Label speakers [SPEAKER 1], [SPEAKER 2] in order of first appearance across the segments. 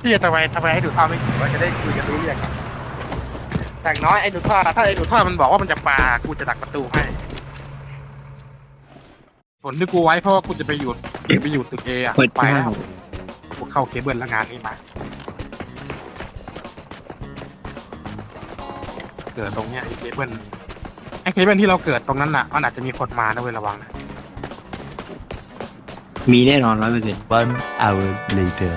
[SPEAKER 1] พี่จะทำไมทำไมให้ดูท่าไม่ถูกว่าจะได้คุยกันรู้เรื่องอะแต่างน้อยไอ้ดูท่าถ้าไอ้ดูท่ามันบอกว่ามันจะปากูจะดักประตูให้ผลที่กูไว้เพราะว่ากูจะไปอยู่ไปอยู่ตึกเออะ
[SPEAKER 2] เปิด
[SPEAKER 1] ไป
[SPEAKER 2] เก้า
[SPEAKER 1] แล้วกูเข้าเคเบิลแล้วงานนี้มา เกิดตรงเนี้ยไอ้เคเบิลไอ้เคเบิลที่เราเกิดตรงนั้นน่ะมันอาจจะมีคนมานะเว้ยระวังนะ
[SPEAKER 2] มีแน่นอนร้อยเปอร์เซ็นต์
[SPEAKER 3] One hour later.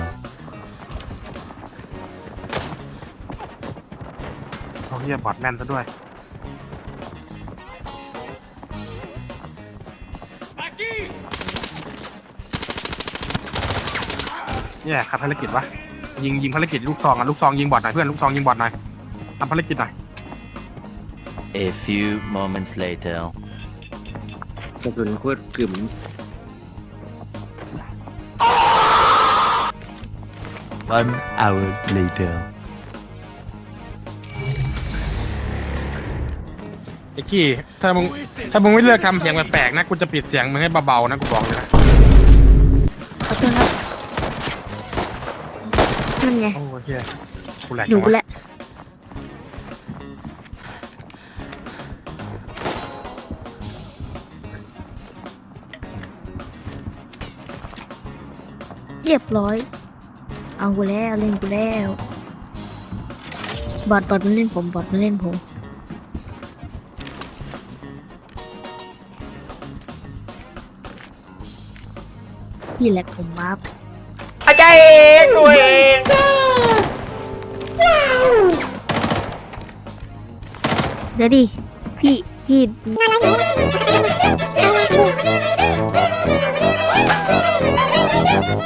[SPEAKER 1] เขาเรียกบอดแมนซะด้วย เนี่ยครับภารกิจวะ ยิงยิงภารกิจลูกซองอะลูกซองยิงบอดหน่อยเพื่อนลูกซองยิงบอดหน่อยทำภารกิจหน่อย
[SPEAKER 3] A few moments later.
[SPEAKER 2] กระสุนโคตรกึ่ม
[SPEAKER 3] One hour later.
[SPEAKER 1] ไอ้กี้ถ้ามึงถ้ามึงไม่เลือกทำเสียงแปลกๆนะกูจะปิดเสียงมึงให้เบาๆนะกูบอกเลยนะ
[SPEAKER 4] ขอโทษครับนั่นไง
[SPEAKER 1] โอ้ยเฮียกูแหลก
[SPEAKER 4] หนู
[SPEAKER 1] จังวะ
[SPEAKER 4] แหละเรียบร้อย เอากูแล้วเล่นกูแล้ว บอดบอดมันเล่นผมบอดมันเล่นผมพี่แหละผมวับ
[SPEAKER 1] อาจารย์เองตัวเอง
[SPEAKER 4] เดี๋ยวดิ พี่พี่
[SPEAKER 1] Oh,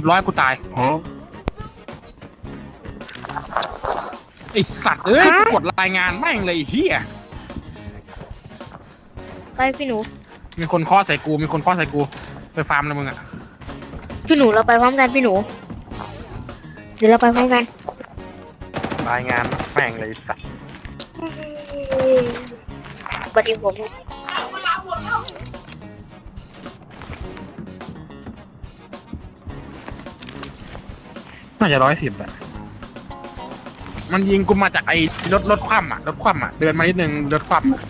[SPEAKER 1] รียบร้อยกูตาย
[SPEAKER 3] Huh?
[SPEAKER 1] ไอสัตว์เอ้ยกูกดรายงานแม่งเลยไอ้เฮีย
[SPEAKER 4] ไปพี่หนู
[SPEAKER 1] มีคนเคาะใส่กูมีคนเคาะใส่กูไปฟาร์มเลยมึงอะ
[SPEAKER 4] พี่หนูเราไปพร้อมกันพี่หนู เดี๋ยวเราไปพร้อมกัน
[SPEAKER 1] รายงานแม่งเลยไอ้สัตว์
[SPEAKER 4] บัดนี้ผม
[SPEAKER 1] น่าจะร้อยสิบอะมันยิงกูมาจากไอ้รถรถคว่ำอะรถคว่ำอะเดินมานิดนึงรถคว่ำอะ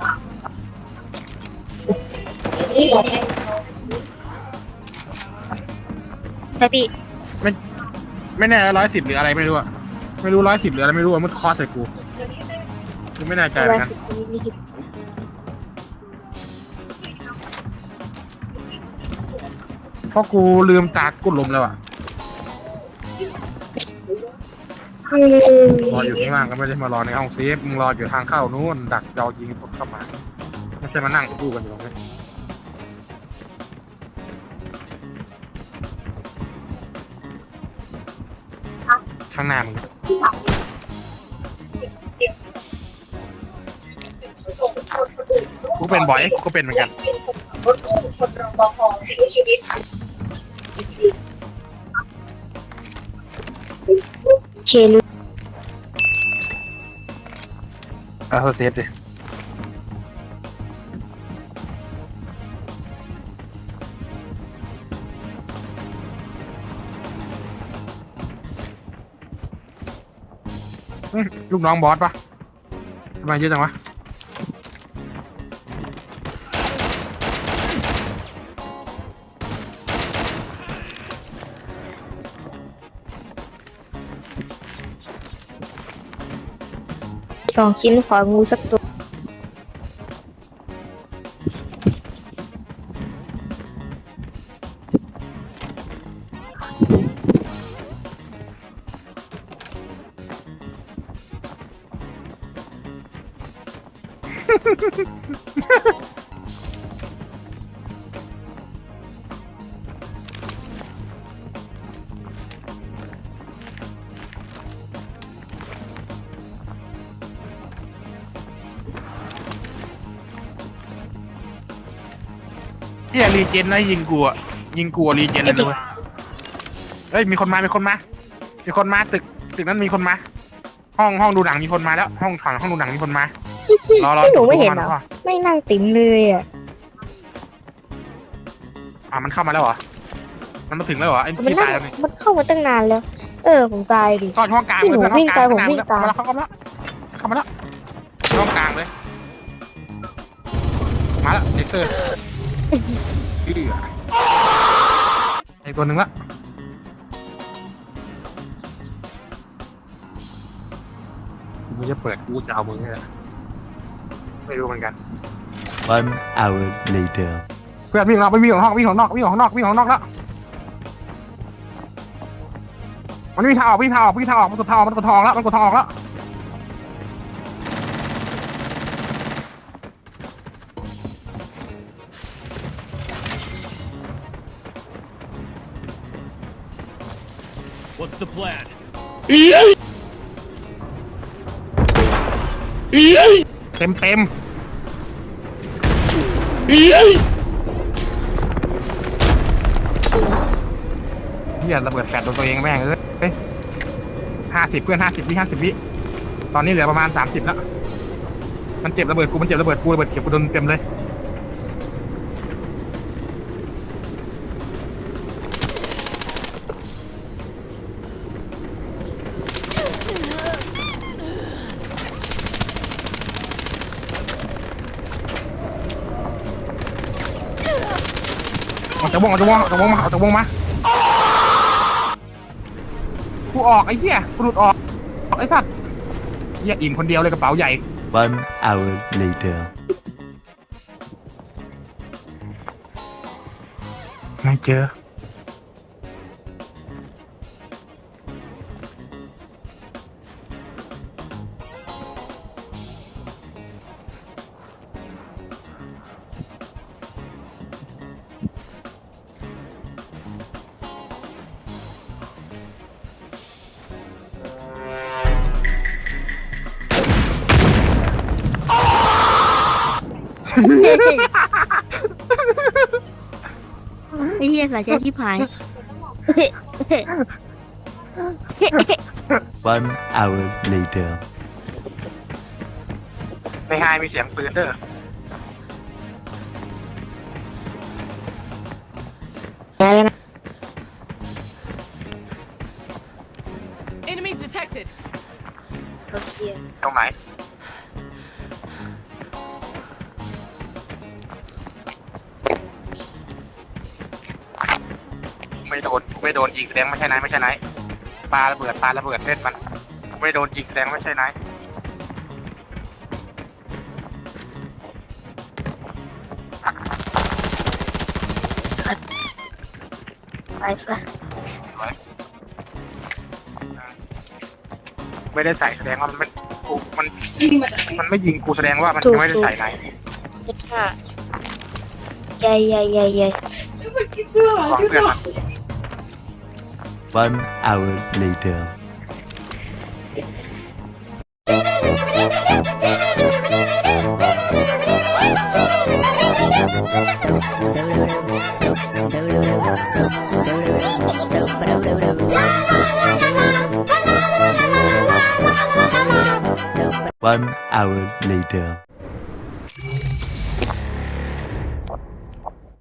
[SPEAKER 4] ไปพี่
[SPEAKER 1] ไม่แน่ร้อยสิบหรืออะไรไม่รู้อะไม่รู้ร้อยสิบหรืออะไรไม่รู้อะมันเคอใส่กูกูไม่แน่ใจเหมือนกัน
[SPEAKER 4] สิบปีนี่
[SPEAKER 1] เพราะกูลืมตากกดลมแล้วอะ รออยู่ข้างล่างก็ไม่ได้มารอในห้องเซฟมึงรออยู่ทางเข้านู้นดักเรายิงคนเข้ามาไม่ใช่มานั่งคู่กันอยู่ตรงนี้ข้างหน้ามึงกูเป็นบ่อยกูก็เป็นเหมือนกัน
[SPEAKER 5] รถชนรปภเสียชีวิต
[SPEAKER 4] เชลุ
[SPEAKER 1] เอาเซฟดิเฮ้ยลูกน้องบอสปะทำไมเยอะจังวะ
[SPEAKER 4] องชิ้นของูสักตัว Ha ha ha ha!
[SPEAKER 1] ชี่ยรีเจนนะยิงกูอะยิงกูอะรีเจนเลยด้วยเฮ้ยมีคนมา มีคนมา มีคนมาตึกตึกนั้นมีคนมา ห้องห้องดูหนังมีคนมาแล้ว ห้องถังห้องดูหนังมีคนมา
[SPEAKER 4] พี่พี่
[SPEAKER 1] รอรอ
[SPEAKER 4] พี่หนูไม่เห็น
[SPEAKER 1] ดู
[SPEAKER 4] เหร
[SPEAKER 1] มั
[SPEAKER 4] อ
[SPEAKER 1] ว่ะ
[SPEAKER 4] ไม่นั่งติ๋มเลยอะ
[SPEAKER 1] อะมันเข้ามาแล้วเหรอ มันมาถึงแล้วเหรอไอ้
[SPEAKER 4] มัน
[SPEAKER 1] ที่
[SPEAKER 4] นั่ง
[SPEAKER 1] ตายแล้วนี่
[SPEAKER 4] มันเข้ามาตั้งนานแล้ว เออผมตายดิ
[SPEAKER 1] ซ่อนอยู่ห้องกลาง
[SPEAKER 4] พี่
[SPEAKER 1] เลย
[SPEAKER 4] หนู
[SPEAKER 1] เพื่อนห้องกลาง
[SPEAKER 4] วิ่ง
[SPEAKER 1] ห้องกลาง
[SPEAKER 4] ตามผมวิ่งตาม
[SPEAKER 1] เข้ามาแล้วเข้ามาแล้วเข้ามาแล้วห้องกลางเลย มาแล้วเด็กเซอร์อื้อ ไอ้ตัวหนึ่งละมึงจะเปิดกูจะเอามึงเนี่ยไม่รู้เหมือนกัน
[SPEAKER 3] One hour later.
[SPEAKER 1] เพื่อนวิ่งออกไปวิ่งออกห้องวิ่งออกนอกวิ่งออกนอกวิ่งออกนอกแล้วมันวิ่งทางออกวิ่งทางออกวิ่งทางออกมันกดทางออกมันกดทางออกแล้วมันกดทางออกแล้ว
[SPEAKER 6] the plan?
[SPEAKER 1] เต็มเต็มเฮียระเบิดแฟดโดนตัวเองแม่งเอ้ยเฮ้ยห้าสิบเพื่อนห้าสิบวิห้าสิบวิตอนนี้เหลือประมาณสามสิบแล้ว มันเจ็บระเบิดกูมันเจ็บระเบิดกูระเบิดเขียวกูโดนเต็มเลย ออกจากวงออกจากวงออกจากวงมาออกจากวงมากูออกไอ้เหี้ยกูหลุดออกออกไอ้สัตว์เหี้ยอิ่มคนเดียวเลยกระเป๋าใหญ่
[SPEAKER 3] One hour later.
[SPEAKER 1] ไม่เจอ
[SPEAKER 4] ไอ้เหี้ยสายใจที่พาย
[SPEAKER 3] One hour later.
[SPEAKER 1] ในไฮมีเสียงปืนเด้อ
[SPEAKER 4] แล้วนะ
[SPEAKER 7] Enemy detected.
[SPEAKER 1] ตรงไหน ไม่โดนไม่โดนยิงแสดงไม่ใช่ไหนไม่ใช่ไหนปาระเบิดปาระเบิดเล่นมันไม่โดนยิงแสดงไม่ใช่ไหน
[SPEAKER 4] ไปซะ
[SPEAKER 1] ไม่ได้ใส่แสดงว่ามันไม่กูมันมันไม่ยิงกูแสดงว่ามันยังไม่ได้ใส่ไหน
[SPEAKER 4] เจ็ดห้าใหญ่ใหญ่ใหญ่ใหญ่
[SPEAKER 1] วางเพื่อนมัน
[SPEAKER 3] One hour later. One hour later.